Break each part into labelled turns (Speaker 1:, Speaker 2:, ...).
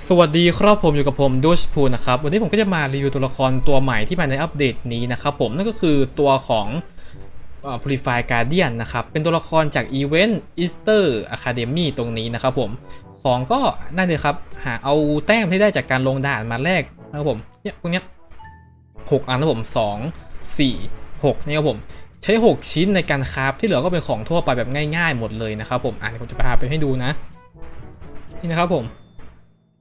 Speaker 1: สวัสดีครับผมอยู่กับผมดูชพูนะครับวันนี้ผมก็จะมารีวิวตัวละครตัวใหม่ที่มาในอัปเดตนี้นะครับผมนั่นก็คือตัวของเอ่อ Purify Guardian นะครับเป็นตัวละครจากอีเวนต์ Easter Academy ตรงนี้นะครับผมของก็นั่นเลยครับหาเอาแต้มที่ได้จากการลงด่านมาแลกนะครับผมเนี่ยพวกเนี้ยหกอันนะครับผมสองสี่หกนี่ครับผมใช้ 6 ชิ้นในการคราฟที่เหลือก็เป็นของทั่วไปแบบง่าย ๆ หมดเลยนะครับผมอะเดี๋ยวผมจะพาไปให้ดูนะนี่นะครับผม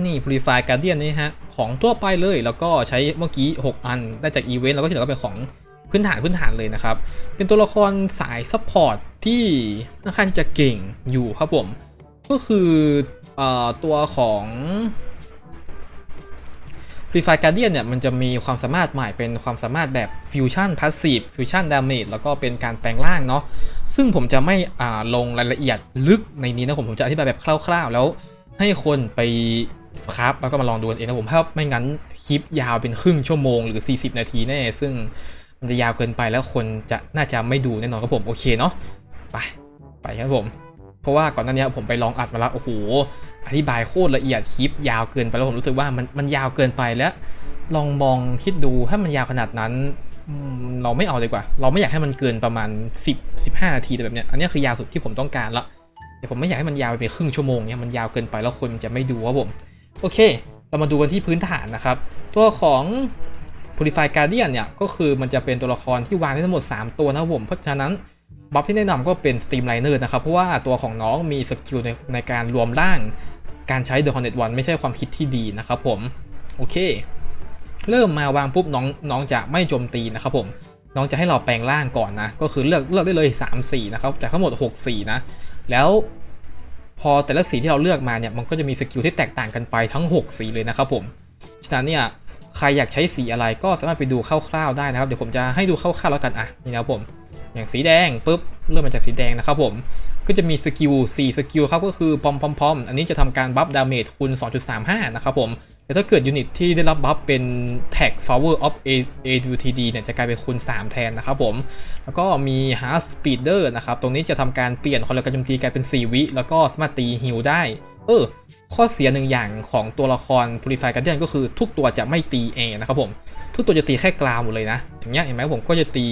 Speaker 1: นี่ Purify Guardian นี่ฮะ ของทั่วไปเลย แล้วก็ใช้เมื่อกี้ 6 อัน ได้จากอีเวนต์แล้วก็ที่เหลือก็เป็นของพื้นฐานพื้นฐานเลยนะครับ เป็นตัวละครสายซัพพอร์ตที่ค่อนข้างที่จะเก่งอยู่ครับผม ก็คืออตัวของ Purify Guardian เนี่ยมันจะมีความสามารถใหม่เป็นความสามารถแบบ Fusion Passive Fusion Damage แล้วก็เป็นการแปลงร่างเนาะซึ่งผมจะไม่ลงรายละเอียดลึกในนี้นะผมผมจะอธิบายแบบคร่าวๆ แล้วให้คนไป ครับแล้วก็มาลองดูกันเองนะผมเพราะไม่งั้นคลิปยาวเป็นครึ่งชั่วโมงหรือ 40 นาทีแน่ซึ่งมันจะยาวเกินไปแล้วคนจะน่าจะไม่ดูแน่นอนครับผมโอเคเนาะไปไปครับผมเพราะว่าก่อนหน้านี้ผมไปลองอัดมาแล้วโอ้โหอธิบายโคตรละเอียดคลิปยาวเกินไปแล้วผมรู้สึกว่ามันมันยาวเกินไปแล้วลองมองคิดดูถ้ามันยาวขนาดนั้นเราไม่เอาดีกว่า เราไม่อยากให้มันเกินประมาณ 10 15 นาทีแบบเนี้ยอันนี้คือยาวสุดที่ผมต้องการละแต่ผมไม่อยากให้มันยาวไปเป็นครึ่งชั่วโมงเนี่ยมันยาวเกินไปแล้วคนจะไม่ดูครับผม โอเค เรามาดูกันที่พื้นฐานนะครับ ตัวของ Purify Guardian เนี่ย ก็คือมันจะเป็นตัวละครที่วางได้ทั้งหมด 3 ตัวนะผม เพราะฉะนั้นบัฟที่แนะนำก็เป็น Streamliner นะครับ เพราะว่าตัวของน้องมีสกิลในในการรวมร่าง การใช้ The Hornet One ไม่ใช่ความคิดที่ดีนะครับผม โอเค เริ่มมาวางปุ๊บน้องน้องจะไม่โจมตีนะครับผมน้องจะให้เราแปลงร่างก่อนนะ ก็คือเลือกเลือกได้เลย 3 สีนะครับ จากทั้งหมด 6 สีนะ แล้ว พอแต่ละสีที่เราเลือกมาเนี่ยมันก็จะมีสกิลที่แตกต่างกันไปทั้ง 6 สีเลยนะครับผมฉะนั้นเนี่ยใครอยากใช้สีอะไรก็สามารถไปดูคร่าวๆได้นะครับ เดี๋ยวผมจะให้ดูคร่าวๆแล้วกันอะนี่นะครับผม อย่างสีแดงปุ๊บเริ่มมาจากสีแดงนะครับผม ก็จะมีสกิล4สกิลครับก็คือพอมพอมพอมอันนี้จะทำการบัฟดาเมจคูณ 2.35 นะครับผม แต่ถ้าเกิดยูนิตที่ได้รับบัฟเป็นแท็ก Flower of AUTD เนี่ยจะกลายเป็นคูณ 3 แทนนะครับผม แล้วก็มี Heart Speeder นะครับ ตรงนี้จะทำการเปลี่ยนคนละการโจมตีกลายเป็น 4 วิ แล้วก็สามารถตีฮิลได้ เออ ข้อเสียหนึ่งอย่างของตัวละคร Purify Guardian ก็คือทุกตัวจะไม่ตีเอนะครับผมทุกตัวจะตีแค่กราวหมดเลยนะ อย่างเงี้ยเห็นไหมผมก็จะตี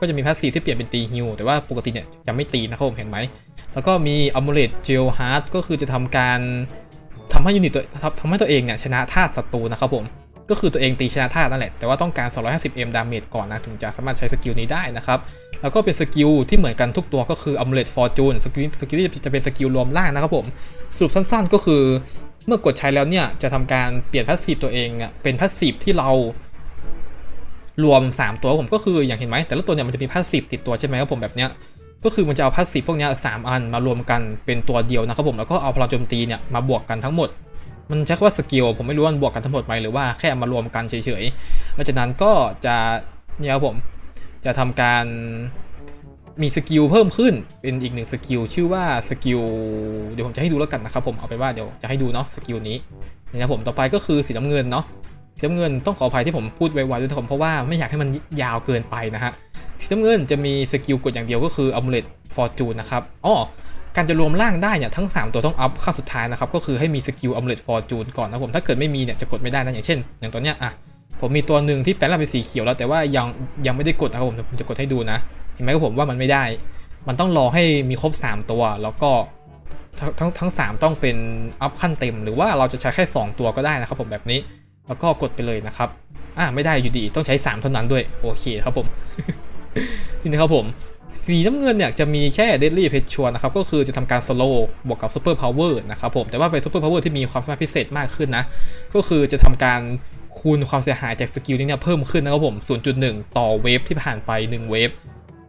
Speaker 1: ก็จะมีพาสซีฟที่เปลี่ยนเป็นตีฮิลแต่ว่าปกติเนี่ยจะไม่ตีนะครับผมเห็นไหม แล้วก็มี Amulet Gel Heart ก็คือจะทำการทำให้ยูนิตตัวทำให้ตัวเองเนี่ยชนะธาตุศัตรูนะครับผม ก็คือตัวเองตีชนะธาตุนั่นแหละ แต่ว่าต้องการ 250m ดาเมจก่อนนะ ถึงจะสามารถใช้สกิลนี้ได้นะครับ แล้วก็เป็นสกิลที่เหมือนกันทุกตัวก็คือ Amulet Fortune สกิลสกิลที่จะเป็นสกิลรวมร่างนะครับผม สรุปสั้นๆ ก็คือ เมื่อกดใช้แล้วเนี่ยจะทำการเปลี่ยนพาสซีฟตัวเองเนี่ยเป็นพาสซีฟที่เรารวม 3 ตัวผมก็คืออย่างเห็นไหมแต่ละตัวเนี่ยมันจะมีพาสซีฟติดตัวใช่ไหมครับผมแบบเนี้ย ก็คือมันจะเอาพาสซีฟพวกนี้สามอันมารวมกันเป็นตัวเดียวนะครับผมแล้วก็เอาพลังโจมตีเนี่ยมาบวกกันทั้งหมด มันใช้คำว่าสกิลผมไม่รู้ว่ามันบวกกันทั้งหมดไหมหรือว่าแค่มารวมกันเฉยๆหลังจากนั้นก็จะเนี่ยครับผมจะทำการมีสกิลเพิ่มขึ้นเป็นอีกหนึ่งสกิลชื่อว่าสกิลเดี๋ยวผมจะให้ดูแล้วกันนะครับผมเอาไปว่าเดี๋ยวจะให้ดูเนาะสกิลนี้นะครับผมต่อไปก็คือสีน้ำเงินเนาะสีน้ำเงินต้องขออภัยที่ผมพูดไวๆด้วยนะครับผมเพราะว่าไม่อยากให้มันยาวเกินไปนะฮะ สีน้ำเงินจะมีสกิลกดอย่างเดียวก็คือ Amulet Fortune นะครับอ๋อการจะรวมร่างได้เนี่ยทั้ง 3 ตัวต้องอัพขั้นสุดท้ายนะครับ ก็คือให้มีสกิล Amulet Fortune ก่อนนะผม ถ้าเกิดไม่มีเนี่ยจะกดไม่ได้นะอย่างเช่น อย่างตัวเนี้ยอะผมมีตัวหนึ่งที่แปลงร่าเป็นสีเขียวแล้วแต่ว่ายังยังไม่ได้กดนะครับผมผมจะกดให้ดูนะ เห็นไหมครับผมว่ามันไม่ได้ มันต้องรอให้มีครบ 3 ตัวแล้วก็ทั้งทั้งทั้งสามต้องเป็นอัพขั้นเต็ม หรือว่าเราจะใช้แค่ 2 ตัวก็ได้นะครับผมแบบนี้แล้วก็กดไปเลยนะครับอ่าไม่ได้อยู่ดีต้องใช้ 3 เท่านั้นด้วยโอเคครับผม นี่นะครับผม สีน้ำเงินเนี่ยจะมีแค่ Deadly p e t u r นะครับ ก็คือจะทำการ slow บวกกับ Super Power นะครับผม แต่ว่าเป็น Super Power ที่มีความสามารถพิเศษมากขึ้นนะ ก็คือจะทำการคูณความเสียหายจากสกิลนี้เนี่ยเพิ่มขึ้นนะครับผม 0.1 ต่อเวฟที่ผ่านไป 1 เวฟ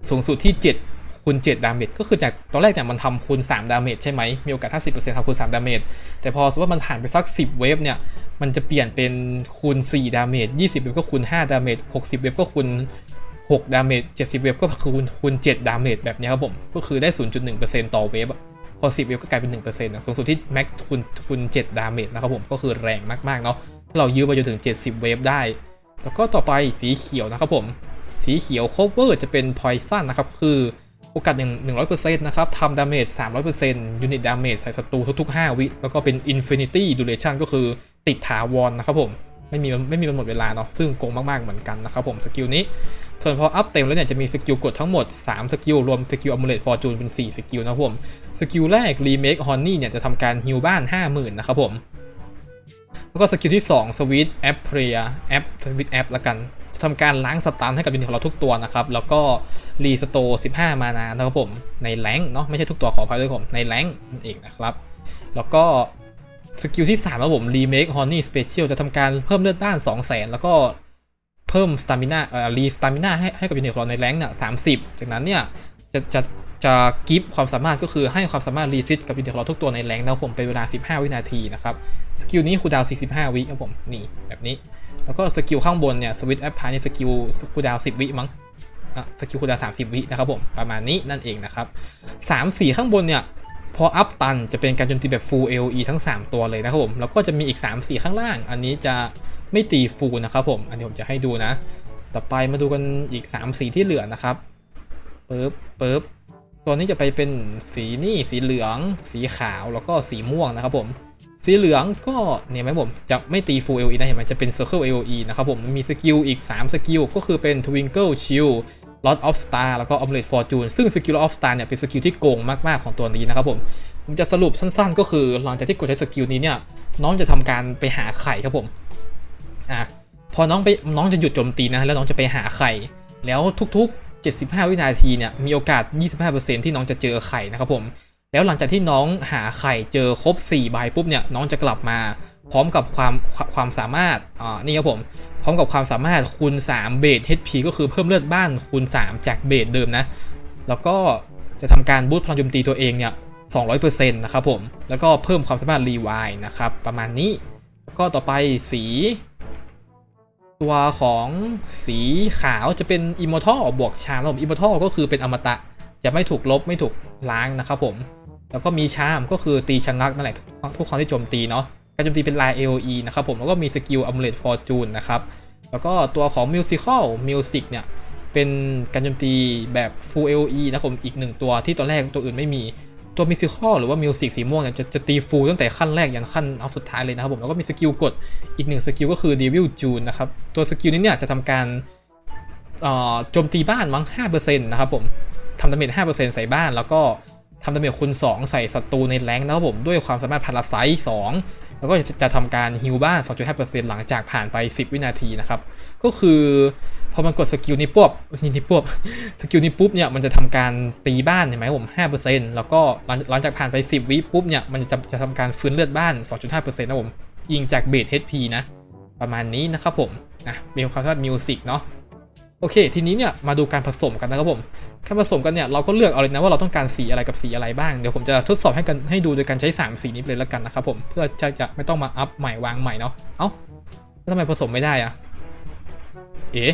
Speaker 1: สูงสุดที่ 7คูณ7ดาเมจก็คือจากตอนแรกเนี่ยมันทำคูณ3ดาเมจใช่ไหมมีโอกาส 50%ทำคูณ3ดาเมจแต่พอสมมติว่ามันผ่านไปสัก 10 เวฟเนี่ย มันจะเปลี่ยนเป็นคูณ4ดาเมจ20 เวฟก็คูณ5ดาเมจ60 เวฟก็คูณ 6 ดาเมจ 70 เวฟก็คูณคูณ 7 ดาเมจแบบนี้ครับผม ก็คือได้ 0.1%ต่อเวฟพอ 10 เวฟก็กลายเป็น 1%นะสูงสุดที่แม็กคูณคูณ 7 ดาเมจนะครับผม ก็คือแรงมากๆเนาะถ้าเรายื้อไปจนถึง 70 เวฟได้ แล้วก็ต่อไปสีเขียวนะครับผม สีเขียว cover จะเป็น poison นะครับ คือโอกาส1 100%นะครับทำดาเมจ300%ยูนิตดาเมจใส่ศัตรูทุกๆ5วิ แล้วก็เป็น infinity duration ก็คือติดถาวรนะครับผม ไม่มีไม่มีมันหมดเวลาเนาะ ซึ่งโกงมากๆเหมือนกันนะครับผมสกิลนี้ ส่วนพออัพเต็มแล้วเนี่ยจะมีสกิลกดทั้งหมด 3 สกิล รวมสกิลอมูเลตฟอร์จูนเป็น 4 สกิลนะผม สกิลแรก Remake Honey เนี่ยจะทำการฮิลบ้าน 50,000 นะครับผม แล้วก็สกิลที่2 Sweet App Prayer App Sweet App ละกันจะทำการล้างสตันให้กับยูนิตของเราทุกตัวนะครับ แล้วก็รีสโตร์15 มานานะครับผมในแรงเนาะไม่ใช่ทุกตัวขออภัยด้วยผมในแรงนั่นเองนะครับ แล้วก็สกิลที่3ครับผม Remake Honey Special จะทำการเพิ่มเลือดด้าน 200,000 แล้วก็ เพิ่มสตามิน่าเอ่อรีสตามิน่าให้ให้กับยูนิตของเราในแรงเนี่ย30จากนั้นเนี่ยจะจะจะกิฟความสามารถก็คือให้ความสามารถรีซิตกับยูนิตของเราทุกตัวในแรงนะผมเป็นเวลา 15 วินาทีนะครับสกิลนี้คูดาว 45 วิครับผมนี่แบบนี้ แล้วก็สกิลข้างบนเนี่ยสวิตช์แอปพายเนี่ยสกิลคูดาว 10 วิมั้งอะสกิลคูดาว 30 วินะครับผมประมาณนี้นั่นเองนะครับ3 4 ข้างบนเนี่ยพออัพตันจะเป็นการโจมตีแบบ full AOE ทั้ง 3 ตัวเลยนะครับผมแล้วก็จะมีอีก 3 4 ข้างล่าง อันนี้จะ ไม่ตี full นะครับผม อันนี้ผมจะให้ดูนะ ต่อไปมาดูกันอีก 3 สีที่เหลือนะครับปึ๊บปึ๊บตัวนี้จะไปเป็นสีนี่สีเหลือง สีขาวแล้วก็สีม่วงนะครับผมสีเหลืองก็เนี่ยไหมผมจะไม่ตี full AOE นะเห็นไหมจะเป็น circle AOE นะครับผมมีสกิลอีก 3 สกิล ก็คือเป็น twinkle shield Lot of Star แล้วก็ Omelette Fortune ซึ่งสกิล Lot of Star เนี่ยเป็นสกิลที่โกงมาก ๆ ของตัวนี้นะครับผมผมจะสรุปสั้นๆ ก็คือหลังจากที่กดใช้สกิลนี้เนี่ยน้องจะทำการไปหาไข่ครับผม อะพอน้องไปน้องจะหยุดโจมตีนะแล้วน้องจะไปหาไข่แล้วทุกๆ 75 วินาทีเนี่ยมีโอกาส 25%ที่น้องจะเจอไข่นะครับผม แล้วหลังจากที่น้องหาไข่เจอครบ4ใบปุ๊บเนี่ยน้องจะกลับมาพร้อมกับความความสามารถอ่านี่ครับผมพร้อมกับความสามารถคูณ3เบส HP ก็คือเพิ่มเลือดบ้านคูณ 3 จากเบสเดิมนะ แล้วก็จะทำการบูตพลังโจมตีตัวเองเนี่ย200%นะครับผม แล้วก็เพิ่มความสามารถรีไวน์นะครับ ประมาณนี้ ก็ต่อไปสี ตัวของสีขาวจะเป็นอิมมอร์ทัลบวกชามแล้วผมอิมมอร์ทัลก็คือเป็นอมตะ จะไม่ถูกลบไม่ถูกล้างนะครับผม แล้วก็มีชามก็คือตีชะงักนั่นแหละทุกครั้งที่โจมตีเนาะการโจมตีเป็นลาย AOE นะครับผมแล้วก็มีสกิล Amulet Fortune นะครับแล้วก็ตัวของ Musical Music เนี่ยเป็นการโจมตีแบบ Full AOE นะครับผมอีกหนึ่งตัวที่ตอนแรกตัวอื่นไม่มี ตัว Musical หรือว่า Music สีม่วงเนี่ยจะจะตี Full ตั้งแต่ขั้นแรกยันขั้นเอาสุดท้ายเลยนะครับผมแล้วก็มีสกิลกดอีกหนึ่งสกิลก็คือ Devil June นะครับตัวสกิลนี้เนี่ยจะทำการโจมตีบ้านมั้ง5%นะครับผมทำดาเมจ5%ใส่บ้าน แล้วก็ทำดาเมจคูณ2 ใส่ศัตรูในแรงนะครับผมด้วยความสามารถพาราไซต์2แล้วก็จะจะทำการฮิลบ้าน 2.5%หลังจากผ่านไป 10 วินาทีนะครับ ก็คือ พอมันกดสกิลนี้ปุ๊บนี่นี่ปุ๊บสกิลนี้ปุ๊บเนี่ยมันจะทำการตีบ้านเห็นไหมผม5%แล้วก็หลังจากผ่านไป10วิปุ๊บเนี่ยมันจะจะทำการฟื้นเลือดบ้าน2.5%นะผมยิงจากเบส HP นะ ประมาณนี้นะครับผมอะมีความสามารถมิวสิกเนาะโอเค ทีนี้เนี่ยมาดูการผสมกันนะครับผมการผสมกันเนี่ยเราก็เลือกเอาเลยนะว่าเราต้องการสีอะไรกับสีอะไรบ้างเดี๋ยวผมจะทดสอบให้กันให้ดูโดยการใช้ 3 สีนี้เลยแล้วกันนะครับผมเพื่อจะจะไม่ต้องมาอัพใหม่วางใหม่เนาะเอ้าแล้วทำไมผสมไม่ได้อะเอ๊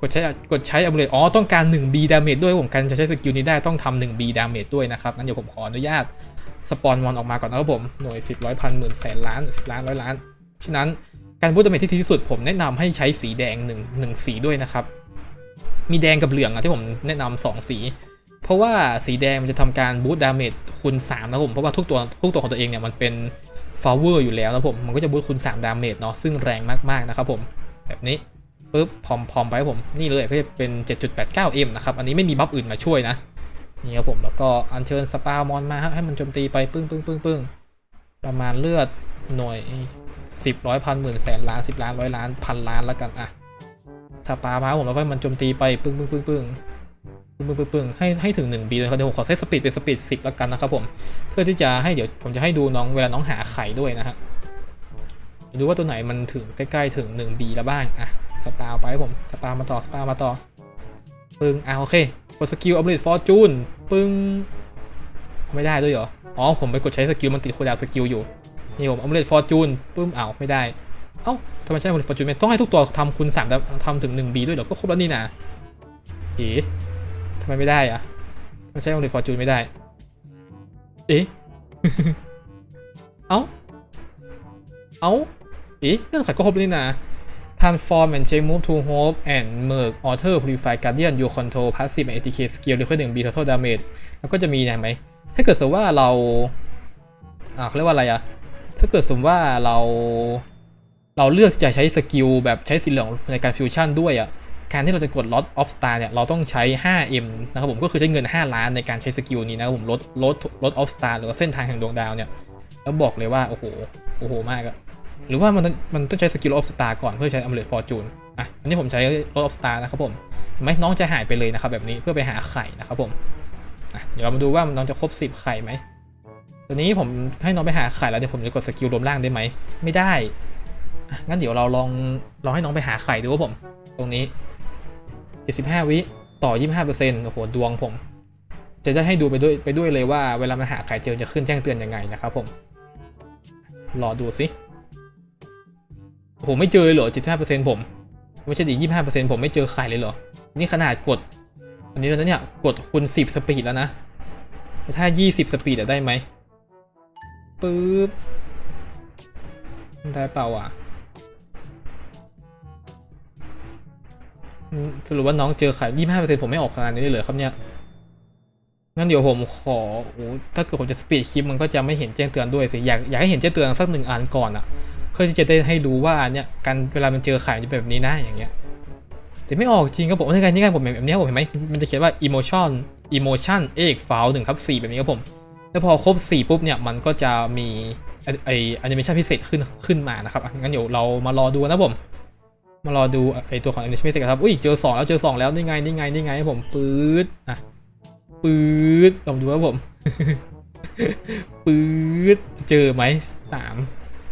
Speaker 1: กดใช้กดใช้อามูเลตอ๋อต้องการ 1B ดาเมจด้วยผมการจะใช้สกิลนี้ได้ต้องทำ 1B ดาเมจด้วยนะครับงั้นเดี๋ยวผมขออนุญาตสปอนมอนออกมาก่อนนะครับผมหน่วย 10ร้อยพันหมื่นแสนล้าน10ล้านร้อยล้านฉะนั้นการบูตดาเมจที่ดีที่สุดผมแนะนำให้ใช้สีแดง1 1สีด้วยนะครับ มีแดงกับเหลืองอะที่ผมแนะนำสองสี เพราะว่าสีแดงมันจะทำการบูตดาเมจคูณ3นะผมเพราะว่าทุกตัวทุกตัวของตัวเองเนี่ยมันเป็นฟาวเวอร์อยู่แล้วนะผมมันก็จะบูตคูณ3ดาเมจเนาะซึ่งแรงมากๆนะครับผมแบบนี้ ปุ๊บพอมพอมไปครับผมนี่เลยเพื่อเป็น 7.89M นะครับ อันนี้ไม่มีบัฟอื่นมาช่วยนะนี่ครับผมแล้วก็อัญเชิญสปามอนมาให้มันโจมตีไปปึ้งปึ้งปึ้งปึ้งประมาณเลือดหน่วย10ร้อยพันหมื่นแสนล้าน10ล้านร้อยล้านพันล้านแล้วกันอะสปามาผมแล้วก็มันโจมตีไปปึ้งปึ้งปึ้งปึ้งปึ้งปึ้งปึ้งปึ้งให้ให้ถึง1บีเลยครับเดี๋ยวผมขอเซตสปีดเป็นสปีด10แล้วกันนะครับผมเพื่อที่จะให้เดี๋ยวผมจะให้ดูน้องเวลาน้องหาไข่ด้วยนะฮะดูว่าตัวไหนมันถึงใกล้ๆถึง1บีแล้วบ้างอะ สปาร์ไปผมสปาร์มาต่อสปาร์มาต่อปึ้งอะโอเคกดสกิลอมเลตฟอร์จูนปึ้งไม่ได้ด้วยเหรออ๋อผมไปกดใช้สกิลมันติดคูดาวสกิลอยู่นี่ผมอมเลตฟอร์จูนปึ้มอ้าวไม่ได้เอ้าทำไมใช่บริฟอร์จูนต้องให้ทุกตัวทำคูณสามทำถึงหนึ่งบีด้วยเหรอก็ครบแล้วนี่นะเอ๊ะทำไมไม่ได้อะไม่ใช่บริฟอร์จูนไม่ได้เอ๊ะเอ้า เอ้า เอ๊ะเรื่องขัดก็ครบแล้วนี่นะ transform and change move to hope and merge alter purify guardian you control passive and ATK skill หรือแค่หนึ่ง B total damage แล้วก็จะมีนะไหม ถ้าเกิดสมมติว่าเราอ่าเรียกว่าอะไรอะถ้าเกิดสมมติว่าเราเราเลือกจะใช้สกิลแบบใช้สีเหลืองในการฟิวชั่นด้วยอะการที่เราจะกด Lot of Star เนี่ย เราต้องใช้ 5M นะครับผมก็คือใช้เงิน 5 ล้านในการใช้สกิลนี้นะครับผมลดลดลด of Star หรือว่าเส้นทางแห่งดวงดาวเนี่ย แล้วบอกเลยว่า โอ้โห โอ้โห มากอะ หรือว่ามันมันต้องใช้สกิล of Star ก่อนเพื่อใช้ Amulet Fortune อะอันนี้ผมใช้ Lot of Star นะครับผมไหมน้องจะหายไปเลยนะครับแบบนี้เพื่อไปหาไข่นะครับผมอะเดี๋ยวเรามาดูว่าน้องจะครบ 10 ไข่ไหมตอนนี้ผมให้น้องไปหาไข่แล้วเดี๋ยวผมจะกดสกิลรวมร่างได้ไหม ไม่ได้ งั้นเดี๋ยวเราลองลองให้น้องไปหาไข่ดูว่าผม ตรงนี้ 75 วิต่อ 25%โอ้โหดวงผม จะได้ให้ดูไปด้วยไปด้วยเลยว่าเวลามันหาไข่เจอจะขึ้นแจ้งเตือนยังไงนะครับผม รอดูสิ โอ้โหไม่เจอเลยเหรอ 75%ผม ไม่ใช่ดิ25%ผมไม่เจอไข่เลยเหรอ นี่ขนาดกด อันนี้แล้วนะเนี่ย กดคูณ10 สปีดแล้วนะ ถ้า 20 สปีดจะได้ไหมปึ๊บ ได้เปล่าอะ สรุปว่าน้องเจอไข่ยี่ห้าเปอร์เซ็นต์ผมไม่ออกขนาดนี้เลยเหรอครับเนี่ยงั้นเดี๋ยวผมขอโอ้ถ้าเกิดผมจะสปีดคลิปมันก็จะไม่เห็นแจ้งเตือนด้วยสิ อยากอยากให้เห็นแจ้งเตือนสักหนึ่งอันก่อนอะ พื่อที่จะได้ให้รู้ว่าเนี่ยการเวลามันเจอไข่จะเป็นแบบนี้นะอย่างเงี้ยแต่ไม่ออกจริงครับผมนี่ไงนี่ไงผมแบบนี้ครับผมเห็นไหมมันจะเขียนว่า emotion emotion เอกฟาวหนึ่งทับสี่แบบนี้ครับผม แล้วพอครบสี่ปุ๊บเนี่ยมันก็จะมีไอไอแอนิเมชันพิเศษขึ้นขึ้นมานะครับงั้นเดี๋ยวเรามารอดูนะผม มารอดูไอตัวของ Animation Message ครับอุ้ยเจอ 2 แล้วเจอ 2 แล้วนี่ไงนี่ไงนี่ไงผมปื๊ดอะปื๊ดลองดูครับผมปื๊ดเจอไหมสาม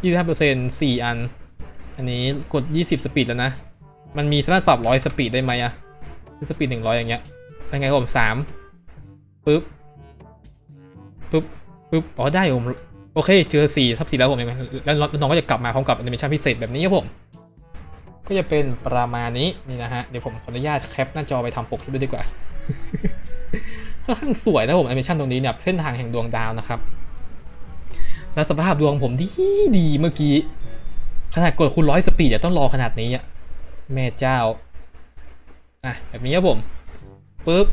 Speaker 1: ยี่สิบห้าเปอร์เซ็นต์สี่อัน อันนี้กด20สปีดแล้วนะ มันมีสามารถปรับร้อยสปีดได้ไหมอะสปีดหนึ่งร้อยอย่างเงี้ยยังไงครับผมสามปึ๊บปึ๊บปึ๊บอ๋อได้ผมโอเคเจอ4ทับ4แล้วผมเองแล้วน้องก็จะกลับมาพร้อมกับแอนิเมชันพิเศษแบบนี้ครับผม ก็จะเป็นประมาณนี้นี่นะฮะเดี๋ยวผมขออนุญาตแคปหน้าจอไปทำปกคลิปด้วยดีกว่าค่อนข้างสวยนะผมแอนิเมชันตรงนี้เนี่ยเส้นทางแห่งดวงดาวนะครับ แล้วสภาพดวงผมดีดีเมื่อกี้ ขนาดกดคูณร้อยสปีดจะต้องรอขนาดนี้อะแม่เจ้า อะ แบบนี้ครับผมปุ๊บ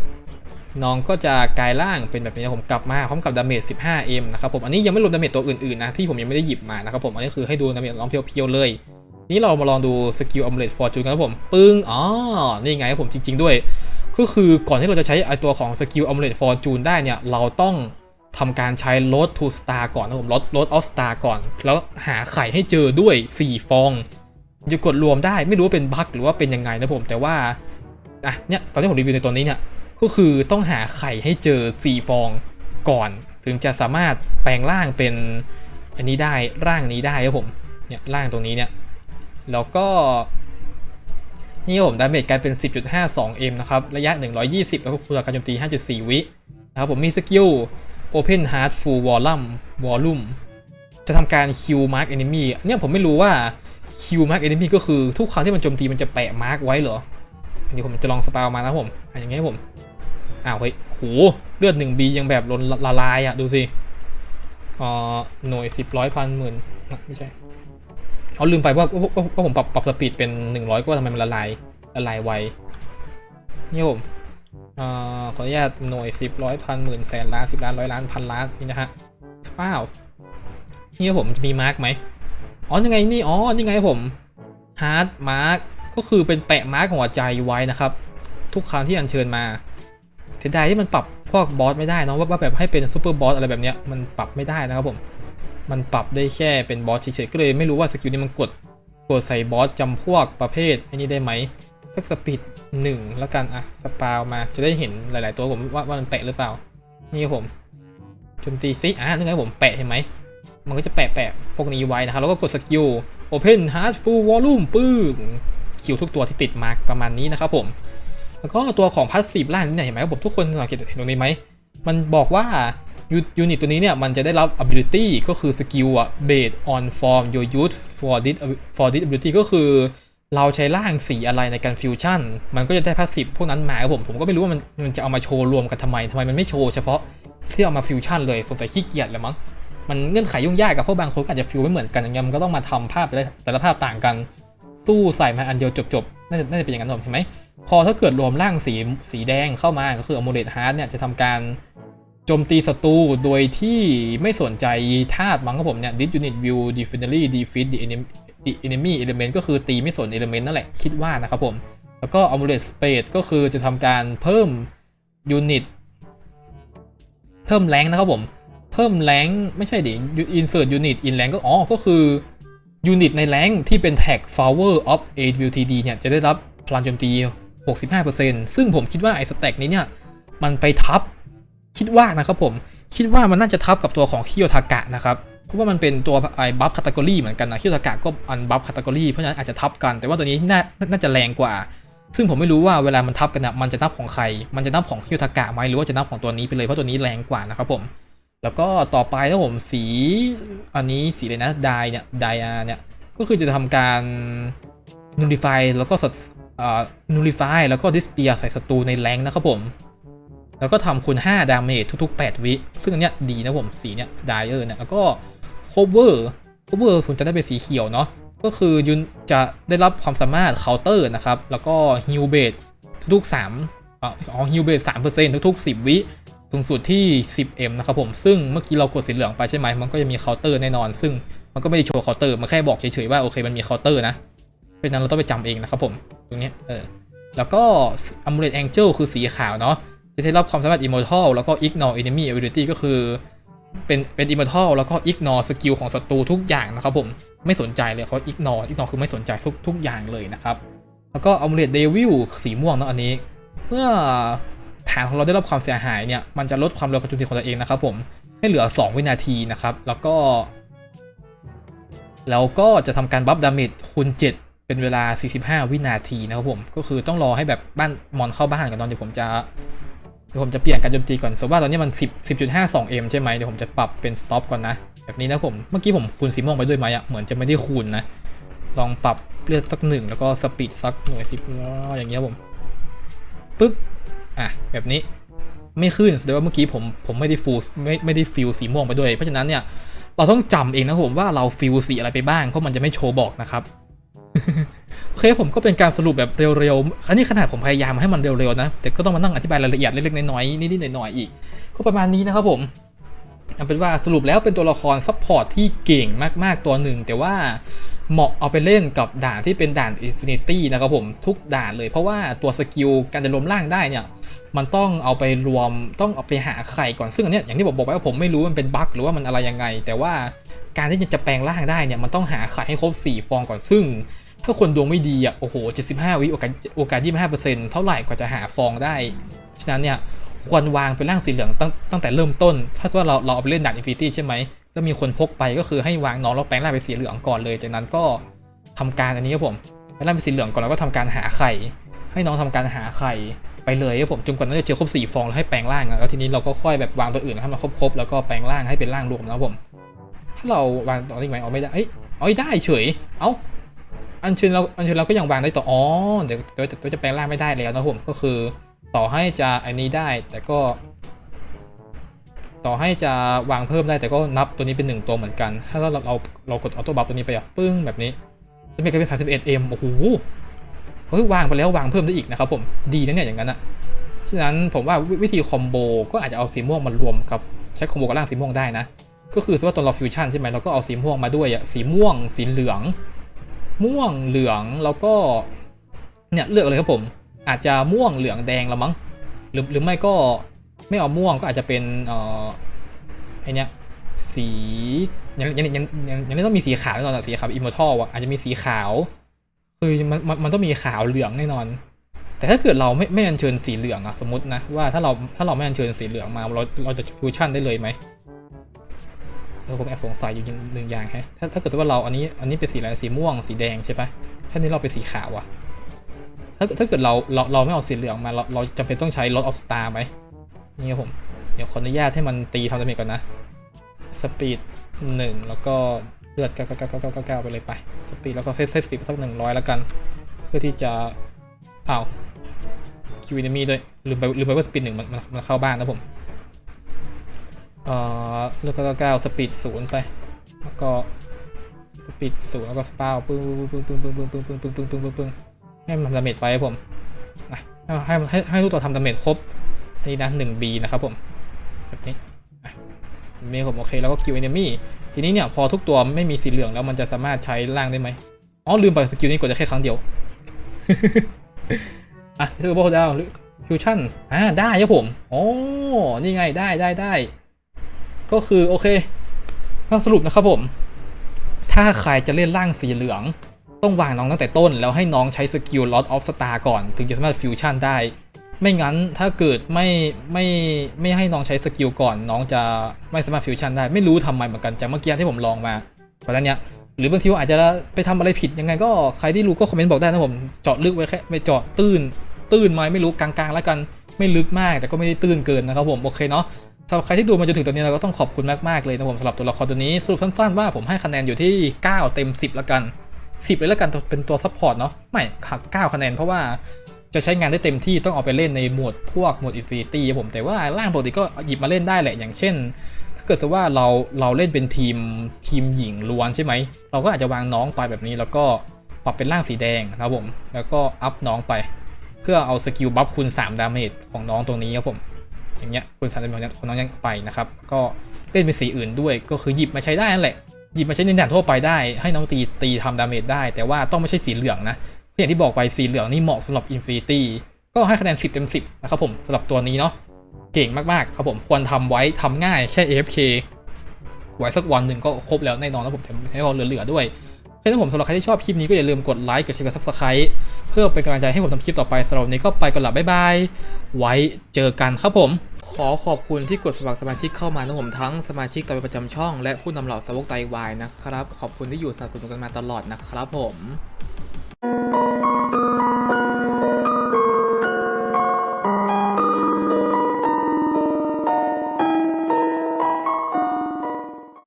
Speaker 1: น้องก็จะกลายร่างเป็นแบบนี้นะผมกลับมาพร้อมกับดาเมจ 15M นะครับผมอันนี้ยังไม่รวมดาเมจตัวอื่นๆนะที่ผมยังไม่ได้หยิบมานะครับผมอันนี้คือให้ดูดาเมจน้องเพียวๆเลย นี่เรามาลองดูสกิลอมเลตฟอร์จูนกันครับผมปึ้งอ๋อนี่ไงครับผมจริง ๆด้วย ก็คือก่อนที่เราจะใช้ไอตัวของสกิลอมเลตฟอร์จูนได้เนี่ยเราต้อง ทำการใช้ load to star ก่อนนะผม load load of star ก่อน แล้วหาไข่ให้เจอด้วย 4 ฟองจะกดรวมได้ไม่รู้ว่าเป็นบั๊กหรือว่าเป็นยังไงนะผมแต่ว่าอะเนี่ยตอนที่ผมรีวิวในตัวนี้เนี่ยก็คือต้องหาไข่ให้เจอ 4 ฟองก่อน ถึงจะสามารถแปลงร่างเป็นอันนี้ได้ร่างนี้ได้ครับผมเนี่ยร่างตรงนี้เนี่ยแล้วก็นี่ครับผมดาเมจกลายเป็น 10.52m นะครับ ระยะ 120 แล้วก็คูณการโจมตี 5.4 วินะครับผมมีสกิล Open Heart Full Volume Volume จะทำการ Kill Mark Enemy เนี่ยผมไม่รู้ว่า Kill Mark Enemy ก็คือทุกครั้งที่มันโจมตีมันจะแปะมาร์กไว้เหรอ อันนี้ผมจะลองสปาวมานะผมอะอย่างเงี้ยผม อ้าวเฮ้ยโหเลือด 1B ยังแบบล้นละลายอะ ดูสิอ่อหน่วย 10ร้อยพันหมื่นไม่ใช่เอาลืมไปว่าว่าผมปรับปรับสปีดเป็น 100 ก็ทำไมมันละลายละลายไวเนี่ยผม อ่าขออนุญาตหน่วย10ร้อยพันหมื่นแสนล้าน10ล้านร้อยล้านพันล้านนี่นะฮะว้าวนี่ผมจะมีมาร์กไหมอ๋อยังไงนี่อ๋อนี่ไงผมฮาร์ดมาร์กก็คือเป็นแปะมาร์กหัวใจไว้นะครับ ทุกครั้งที่อัญเชิญมาเสียดายที่มันปรับพวกบอสไม่ได้นะว่าแบบให้เป็นซูเปอร์บอสอะไรแบบเนี้ยมันปรับไม่ได้นะครับผม มันปรับได้แค่เป็นบอสเฉยๆก็เลยไม่รู้ว่าสกิลนี้มันกดกดใส่บอสจำพวกประเภทไอ้นี้ได้ไหม สักสปีดหนึ่งแล้วกันอะสปาวมาจะได้เห็นหลาย ๆ ตัวผมว่าว่ามันแปะหรือเปล่า นี่ผมโจมตีซิอะนึกไงผมแปะเห็นไหมมันก็จะแปะแปะพวกนี้ไว้นะครับแล้วก็กดสกิล Open Heart Full Volume ปึ้งคิวทุกตัวที่ติดมาร์กประมาณนี้นะครับผมแล้วก็ตัวของพัสซีฟล่างนี่เนี่ยเห็นไหมครับผมทุกคนสังเกตเห็นตรงนี้ไหมมันบอกว่ายูนิตตัวนี้เนี่ยมันจะได้รับ ability ก็คือสกิลอะ based on form your use for this for this ability ก็คือ เราใช้ร่างสีอะไรในการฟิวชั่น มันก็จะได้พาสซีฟพวกนั้นมาครับผม ผมก็ไม่รู้ว่ามันมันจะเอามาโชว์รวมกันทำไมทำไมมันไม่โชว์เฉพาะที่เอามาฟิวชั่นเลยสงสัยขี้เกียจเลยมั้ง มันเงื่อนไขยุ่งยากกับพราะบางคนก็อาจจะฟิวไม่เหมือนกันอย่างเงี้ยมันก็ต้องมาทำภาพไปแต่ละภาพต่างกัน สู้ใส่มาอันเดียวจบๆ น่าจะน่าจะเป็นอย่างนั้นผมเห็นไหม พอถ้าเกิดรวมร่างสีสีแดงเข้ามา ก็คือ a m u l e t Heart เนี่ยจะทำการโจมตีศัตรูโดยที่ไม่สนใจธาตุมั้งครับผมเนี่ย This unit will definitely defeat the the enemy element ก็คือตีไม่สน element นั่นแหละ คิดว่านะครับผม แล้วก็ amulet space ก็คือจะทำการเพิ่ม unit เพิ่มแรงนะครับผม เพิ่มแรงไม่ใช่ดิ insert unit in แรงก็อ๋อ ก็คือยูนิตในแรงที่เป็นแท็ก f o w e r of AWTD เนี่ย จะได้รับพลังโจมตี 65%ซึ่งผมคิดว่าไอ้สแต็กนี้เนี่ย มันไปทับ คิดว่านะครับผม คิดว่ามันน่าจะทับกับตัวของคิโยทากะนะครับ เพราะว่ามันเป็นตัวไอ้บัฟคาตากรีเหมือนกันนะคิโยทากะก็อันบัฟคาตากรีเพราะฉะนั้นอาจจะทับกัน แต่ว่าตัวนี้น่านาจะแรงกว่า ซึ่งผมไม่รู้ว่าเวลามันทับกันนะมันจะนับของใคร มันจะนับของคิโยทากะไหมหรือว่าจะนับของตัวนี้ไปเลยเพราะตัวนี้แรงกว่านะครับผม แล้วก็ต่อไปนะผมสีอันนี้สีเลยนะไดเนี่ยไดอาเนี่ยก็คือจะทำการ nullify แล้วก็สดเอ่อ nullify แล้วก็ disappear ใส่ศัตรูในแรงนะครับผมแล้วก็ทำคูณ5 damage ทุกๆ 8 วิ ซึ่งอันเนี้ยดีนะผมสีเนี้ย dire เนี่ยแล้วก็ cover cover ผมจะได้เป็นสีเขียวเนาะก็คือยุนจะได้รับความสามารถ counter นะครับ แล้วก็ heal base ทุกๆ3อ๋อ heal base 3%ทุกๆ 10 วิสูงสุดที่ 10m นะครับผม ซึ่งเมื่อกี้เรากดสีเหลืองไปใช่ไหม มันก็จะมี counter แน่นอน ซึ่งมันก็ไม่ได้โชว์ counter มันแค่บอกเฉยๆว่าโอเคมันมี counter นะ เพราะนั้นเราต้องไปจำเองนะครับผม ตรงนี้ เออ แล้วก็ amulet angel คือสีขาวเนาะ จะได้รับความสามารถ immortal แล้วก็ ignore enemy ability ก็คือ เป็นเป็น immortal แล้วก็ ignore สกิลของศัตรูทุกอย่างนะครับผมไม่สนใจเลยเขา ignore ignore คือไม่สนใจทุกทุกอย่างเลยนะครับ แล้วก็ amulet devil สีม่วงเนาะอันนี้ เมื่อฐานของเราได้รับความเสียหายเนี่ยมันจะลดความเร็วการโจมตีของตัวเองนะครับผมให้เหลือ 2 วินาทีนะครับ แล้วก็ แล้วก็จะทำการบัฟดาเมจคูณ7 เป็นเวลา 45 วินาทีนะครับผมก็คือต้องรอให้แบบบ้านมอนเข้าบ้านก่อนตอนเดี๋ยวผมจะ เดี๋ยวผมจะเปลี่ยนการโจมตีก่อน สมมติว่าตอนนี้มัน 10 10.52m ใช่ไหมเดี๋ยวผมจะปรับเป็น stop ก่อนนะ แบบนี้นะผม เมื่อกี้ผมคูณสีม่วงไปด้วยไหมอะเหมือนจะไม่ได้คูณนะ ลองปรับเลือดสักหนึ่งแล้วก็สปีดสักหน่วยสิบอย่างเงี้ยผมปึ๊บ อะ แบบนี้ ไม่ขึ้นแสดงว่าเมื่อกี้ผมผมไม่ได้ฟูลไม่ไม่ได้ฟิลสีม่วงไปด้วย เพราะฉะนั้นเนี่ยเราต้องจำเองนะผมว่าเราฟิลสีอะไรไปบ้าง เพราะมันจะไม่โชว์บอกนะครับ โอเคผมก็เป็นการสรุปแบบเร็วๆอันนี้ขนาดผมพยายามให้มันเร็วๆนะ แต่ก็ต้องมานั่งอธิบายรายละเอียดเล็กๆน้อยๆนิดๆหน่อยๆอีก ก็ประมาณนี้นะครับผมเอาเป็นว่าสรุปแล้วเป็นตัวละครซัพพอร์ตที่เก่งมากๆตัวหนึ่ง แต่ว่าเหมาะเอาไปเล่นกับด่านที่เป็นด่าน Infinity นะครับผมทุกด่านเลย เพราะว่าตัวสกิลการจะรวมร่างได้เนี่ยมันต้องเอาไปรวมต้องเอาไปหาไข่ก่อนซึ่งอันเนี้ยอย่างที่ผมบอกไว้ว่าผมไม่รู้มันเป็นบั๊กหรือว่ามันอะไรยังไง แต่ว่าการที่จะแปลงร่างได้เนี่ยมันต้องหาไข่ให้ครบ4ฟองก่อนซึ่ง ถ้าคนดวงไม่ดีอะโอ้โห 75 วิโอกาสโอกาส 25%เท่าไหร่กว่าจะหาฟองได้ ฉะนั้นเนี่ยควรวางเป็นร่างสีเหลืองตั้งตั้งแต่เริ่มต้น ถ้าว่าเราเราเอาไปเล่นด่านอินฟินิตี้ใช่ไหมแล้วมีคนพกไปก็คือให้วางน้องแล้วแปลงร่างเป็นสีเหลืองก่อนเลย จากนั้นก็ทำการอันนี้ครับผมแปลงร่างเป็นสีเหลืองก่อนแล้วก็ทำการหาไข่ ให้น้องทำการหาไข่ไปเลยครับผมจนกว่าน้องจะเจอครบ4ฟองแล้วให้แปลงร่างแล้วทีนี้เราก็ค่อยแบบวางตัวอื่นให้มันครบๆแล้วก็แปลงร่างให้เป็นร่างรวมนะครับผมถ้าเราวางต่อได้ไหมเอาไม่ได้เอ้ยเอาได้เฉย เอ้า อันเชิญเราอันเชิญเราก็ยังวางได้ต่ออ๋อเดี๋ยวตัวตัวจะแปลงร่างไม่ได้แล้วนะผมก็คือ ต่อให้จะอันนี้ได้แต่ก็ ต่อให้จะวางเพิ่มได้แต่ก็นับตัวนี้เป็นหนึ่งตัวเหมือนกัน ถ้าเราเราเรากดออโต้บัฟตัวนี้ไปอะปึ้งแบบนี้จะเป็นกลายเป็น 31m โอ้โหเฮ้ยวางไปแล้ววางเพิ่มได้อีกนะครับผมดีนะเนี่ยอย่างนั้นอะฉะนั้นผมว่าวิวิธีคอมโบก็อาจจะเอาสีม่วงมารวมกับใช้คอมโบกับร่างสีม่วงได้นะ ก็คือสมมติว่าตอนเราฟิวชั่นใช่ไหมเราก็เอาสีม่วงมาด้วยอะสีม่วง สีเหลือง ม่วงเหลืองแล้วก็เนี่ยเลือกเลยครับผม อาจจะม่วงเหลืองแดงละมั้งหรือหรือไม่ก็ไม่เอาม่วงก็อาจจะเป็นเอ่อไอเนี้ยสียังยังยังยังยังไม่ต้องมีสีขาวแน่นอนสีขาวอิมมอร์ทัลอะอาจจะมีสีขาวคือมันมันมันต้องมีขาวเหลืองแน่นอน แต่ถ้าเกิดเราไม่ไม่อัญเชิญสีเหลืองอะสมมตินะว่าถ้าเราถ้าเราไม่อัญเชิญสีเหลืองมาเราเราจะฟิวชั่นได้เลยไหม ออผมแอบสงสัยอยู่หนึ่งอย่างฮะถ้าถ้าเกิดว่าเราอันนี้อันนี้เป็นสีอะไรสีม่วงสีแดงใช่ปะถ้านี้เราเป็นสีขาวอะถ้าถ้าเกิดเราเราเราไม่เอาสีเหลืองมาเราเราจำเป็นต้องใช้ Lord of Star ไหมนี่ครับผมเดี๋ยวขออนุญาตให้มันตีทำดาเมจก่อนนะสปีดหนึ่งแล้วก็เลือดเก้าเก้าเก้าเก้าเก้าเก้าไปเลยไปสปีดแล้วก็เซตเซตสปีดสักหนึ่งร้อยแล้วกัน เพื่อที่จะเอ้าคิวอินมีด้วยลืมไปลืมไปว่าสปีดหนึ่งมันมันมันเข้าบ้านนะผม เอ่อเลือกก็เก้าสปีดศูนย์ไป แล้วก็สปีดศูนย์แล้วก็สปาวปึ้งปึ้งปึ้งปึ้งปึ้งปึ้งปึ้งปึ้งปึ้งปึ้งปึ้งปึ้งให้มันทำดาเมจไปครับผมนะให้ให้ให้ให้ทุกตัวทำดาเมจครบ อันนี้นะหนึ่งบีนะครับผมแบบนี้อะแบบนี้ผมโอเคแล้วก็คิวเอนมี่ทีนี้เนี่ยพอทุกตัวไม่มีสีเหลืองแล้วมันจะสามารถใช้ล่างได้ไหมอ๋อลืมไปสกิลนี้กดได้แค่ครั้งเดียวอะเทอร์โบดาวหรือฟิวชั่นอ่าได้ครับผมโอ้นี่ไงได้ได้ได้ ก็คือโอเคต้องสรุปนะครับผม ถ้าใครจะเล่นร่างสีเหลือง ต้องวางน้องตั้งแต่ต้น แล้วให้น้องใช้สกิล Lot of Star ก่อนถึงจะสามารถฟิวชั่นได้ ไม่งั้นถ้าเกิดไม่ไม่ไม่ให้น้องใช้สกิลก่อน น้องจะไม่สามารถฟิวชั่นได้ไม่รู้ทำไมเหมือนกันจากเมื่อกี้ที่ผมลองมาก่อนหน้านี้หรือบางทีว่าอาจจะไปทำอะไรผิดยังไงก็ใครที่รู้ก็คอมเมนต์บอกได้นะผมเจาะลึกไว้แค่ไม่เจาะตื้นตื้นไหมไม่รู้กลางๆ แล้วกันไม่ลึกมากแต่ก็ไม่ได้ตื้นเกินนะครับผมโอเคเนาะ สำหรับใครที่ดูมาจนถึงตอนนี้เราก็ต้องขอบคุณมากๆเลยนะผมสำหรับตัวละครตัวนี้สรุปสั้นๆว่าผมให้คะแนนอยู่ที่ 9 เต็ม 10 แล้วกัน 10 เลยแล้วกันเป็นตัวซัพพอร์ตเนาะไม่หัก9คะแนนเพราะว่าจะใช้งานได้เต็มที่ต้องเอาไปเล่นในหมวดพวกหมวดอินฟินิตี้ผมแต่ว่าร่างปกติก็หยิบมาเล่นได้แหละอย่างเช่น ถ้าเกิดสมมติว่าเราเราเล่นเป็นทีมทีมหญิงล้วนใช่ไหมเราก็อาจจะวางน้องไปแบบนี้แล้วก็ปรับเป็นร่างสีแดงนะครับผมแล้วก็อัพน้องไป เพื่อเอาสกิลบัฟคูณ3ดาเมจของน้องตรงนี้ครับผม อย่างเงี้ยคูณ3ดาเมจของน้องยังไปนะครับ ก็เล่นเป็นสีอื่นด้วย ก็คือหยิบมาใช้ได้นั่นแหละ หยิบมาใช้ในด่านทั่วไปได้ ให้น้องตีตีทำดาเมจได้ แต่ว่าต้องไม่ใช่สีเหลืองนะเพราะอย่างที่บอกไปสีเหลืองนี่เหมาะสำหรับอินฟินิตี้ก็ให้คะแนน 10 เต็ม 10 นะครับผมสำหรับตัวนี้เนาะเก่งมากๆ ครับผมควรทำไว้ทำง่ายแค่ AFK ไว้สักวันหนึ่งก็ครบแล้วแน่นอนนะผมแถมให้พอเหลือๆด้วยเพราะฉะนั้นผมสำหรับใครที่ชอบคลิปนี้ก็อย่าลืมกดไลค์กดแชร์กด subscribe เพื่อเป็นกำลังใจให้ผมทำคลิปต่อไปสำหรับวันนี้ก็ไปก่อนละบ๊ายบาย ไว้เจอกันครับผม ขอขอบคุณที่กดสมัครสมาชิกเข้ามานะผมทั้งสมาชิกตัวประจำช่อง และผู้นำเหล่าสวกไตวายนะครับ ขอบคุณที่อยู่สนับสนุนกันมาตลอดนะครับผม